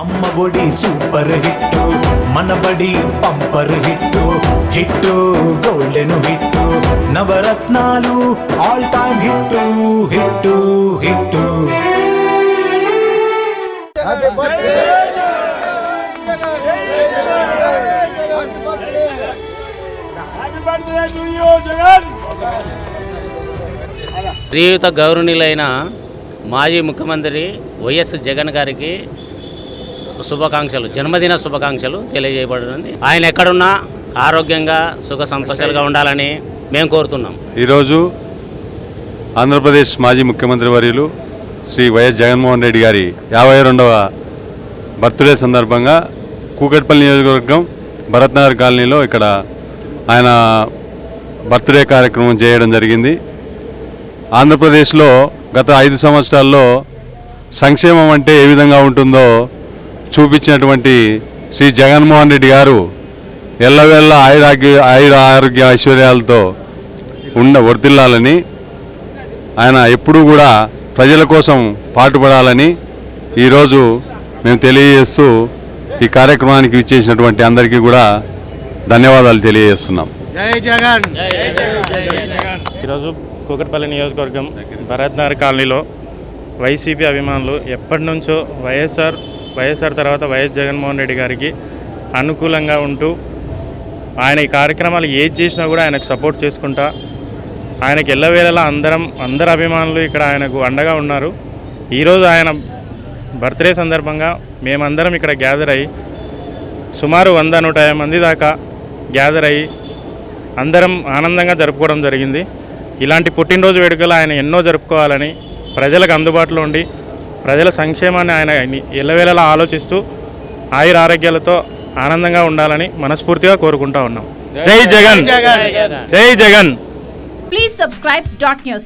అమ్మ Vodi super hit. మన బడి bumper hit. Hit golden hit. నవరత్నాలు all time hit hit hit. Sriyuta గౌరవనీయులైన మాజీ ముఖ్యమంత్రి వైఎస్ జగన్ గారికి శుభాకాంక్షలు. జన్మదిన శుభాకాంక్షలు తెలియజేయబడింది ఆయన ఎక్కడున్నా ఆరోగ్యంగా సుఖ సంతోషాలుగా ఉండాలని మేము కోరుతున్నాం. ఈరోజు ఆంధ్రప్రదేశ్ మాజీ ముఖ్యమంత్రి వర్యులు శ్రీ వైఎస్ జగన్మోహన్ రెడ్డి గారి యాభై రెండవ బర్త్డే సందర్భంగా కూకట్పల్లి నియోజకవర్గం భరత్నగర్ కాలనీలో ఇక్కడ ఆయన బర్త్డే కార్యక్రమం చేయడం జరిగింది. ఆంధ్రప్రదేశ్లో గత ఐదు సంవత్సరాల్లో సంక్షేమం అంటే ఏ విధంగా ఉంటుందో చూపించినటువంటి శ్రీ జగన్మోహన్ రెడ్డి గారు ఎల్లవేళ్ళ ఆయురాగ్య ఆయుర ఆరోగ్య ఐశ్వర్యాలతో ఉండ వర్తిల్లాలని ఆయన ఎప్పుడూ కూడా ప్రజల కోసం పాటుపడాలని ఈరోజు మేము తెలియజేస్తూ ఈ కార్యక్రమానికి ఇచ్చేసినటువంటి అందరికీ కూడా ధన్యవాదాలు తెలియజేస్తున్నాం. ఈరోజు కూకట్పల్లి నియోజకవర్గం భరత్నగర్ కాలనీలో వైసీపీ అభిమానులు ఎప్పటి నుంచో వైఎస్ఆర్ వైఎస్ఆర్ తర్వాత వైఎస్ జగన్మోహన్ రెడ్డి గారికి అనుకూలంగా ఉంటూ ఆయన ఈ కార్యక్రమాలు ఏది చేసినా కూడా ఆయనకు సపోర్ట్ చేసుకుంటా ఆయనకి ఎల్లవేళలా అందరం అందరు అభిమానులు ఇక్కడ ఆయనకు అండగా ఉన్నారు. ఈరోజు ఆయన బర్త్డే సందర్భంగా మేమందరం ఇక్కడ గ్యాదర్ అయ్యి సుమారు వంద నూట యాభై మంది దాకా గ్యాదర్ అయ్యి అందరం ఆనందంగా జరుపుకోవడం జరిగింది. ఇలాంటి పుట్టినరోజు వేడుకలు ఆయన ఎన్నో జరుపుకోవాలని ప్రజలకు అందుబాటులో ఉండి ప్రజల సంక్షేమాన్ని ఆయన ఎల్లవేళలా ఆలోచిస్తూ ఆయుర ఆరోగ్యాలతో ఆనందంగా ఉండాలని మనస్ఫూర్తిగా కోరుకుంటా ఉన్నాం. Jai Jagan. Jai Jagan. Please subscribe dot news.